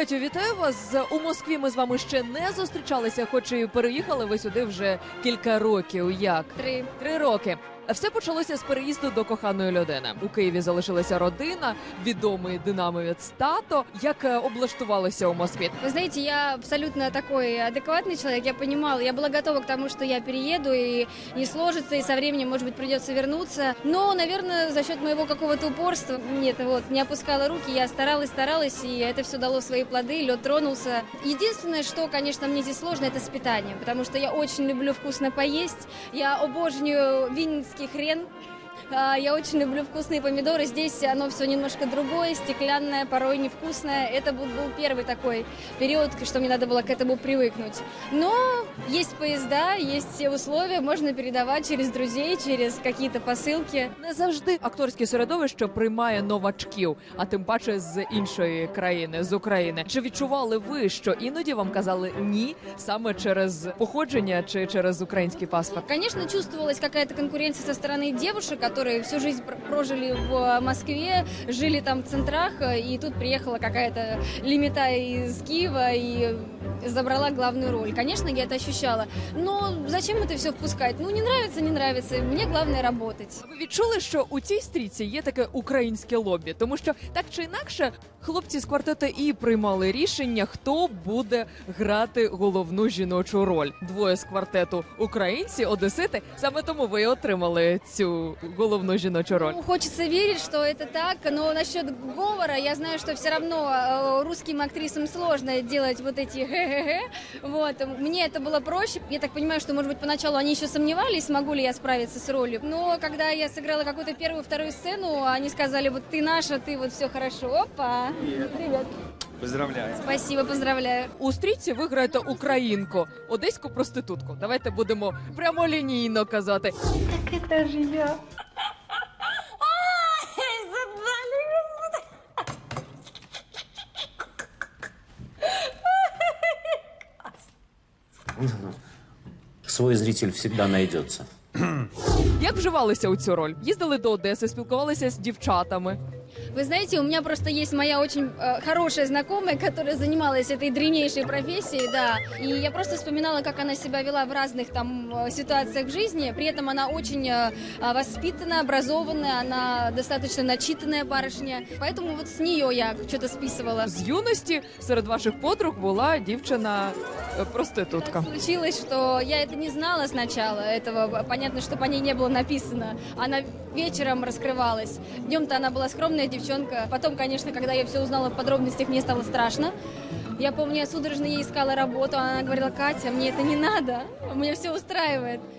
Катю, вітаю вас. У Москві ми з вами ще не зустрічалися, хоч і переїхали ви сюди вже кілька років. Як? Три. Три роки. Все почалося з переїзду до коханої людини. У Києві залишилася родина, відомий динамовець тато. Як е, облаштувалися у Москві? Вы знаете, я абсолютно такой адекватный человек. Я понимала, я была готова к тому, что я перееду и не сложится, и со временем, может быть, придется вернуться. Но, наверное, за счет моего какого-то упорства, нет, вот, не опускала руки, я старалась, старалась, и это все дало свои плоды, лед тронулся. Единственное, что, конечно, мне здесь сложно, это с питанием, потому что я очень люблю вкусно поесть, я обожнюю винницкий хрен, А, Я очень люблю вкусные помидоры. Здесь оно все немножко другое, стеклянное, порой невкусное. Это был, был первый такой период, что мне надо было к этому привыкнуть. Но есть поезда, есть все условия, можно передавать через друзей, через какие-то посылки. Не завжди акторське середовище приймає новачків, а тим паче з іншої країни, з України. Чи відчували ви, що іноді вам казали ні саме через походження чи через український паспорт? Конечно, чувствовалась какая-то конкуренция со стороны девушек, которые всю жизнь прожили в Москве, жили там в центрах, и тут приехала какая-то лимита из Киева и забрала главную роль. Конечно, я это ощущала. Но зачем это все впускать? Ну, не нравится, не нравится. Мне главное работать. Ви відчули, що у цій стрічці є таке українське лобі, тому що так чи інакше хлопці з квартету і приймали рішення, хто буде грати головну жіночу роль. Двоє з квартету українці, одесити. Саме тому ви отримали цю головну жіночу роль. Ну, Хочется верить, что это так, но насчет говора я знаю, что все равно э, русским актрисам сложно делать вот эти ге-ге-ге. Вот. Мне это было проще. Я так понимаю, что, может быть, поначалу они еще сомневались, могу ли я справиться с ролью. Но когда я сыграла какую-то первую, вторую сцену, они сказали, вот ты наша, ты вот все хорошо. Опа! Привет. Поздравляю. Спасибо, поздравляю. У стрічці ви граєте українку, одеську проститутку. Давайте будемо прямолінійно казати. Свой зритель всегда найдется. Як вживалися у цю роль? Їздили до Одеси, спілкувалися з дівчатами. Вы знаете, у меня просто есть моя очень э, хорошая знакомая, которая занималась этой древнейшей профессией, да. И я просто вспоминала, как она себя вела в разных там э, ситуациях в жизни. При этом она очень э, э, воспитанная, образованная, она достаточно начитанная барышня. Поэтому вот с нее я что-то списывала. З юності серед ваших подруг була дівчина е, проститутка. Случилось, что я это не знала сначала этого. Понятно, что по ней не было написано. Она вечером раскрывалась. Днем-то она была скромная девчонка. Потом, конечно, когда я все узнала в подробностях, мне стало страшно. Я помню, я судорожно ей искала работу, а она говорила, Катя, мне это не надо, меня все устраивает.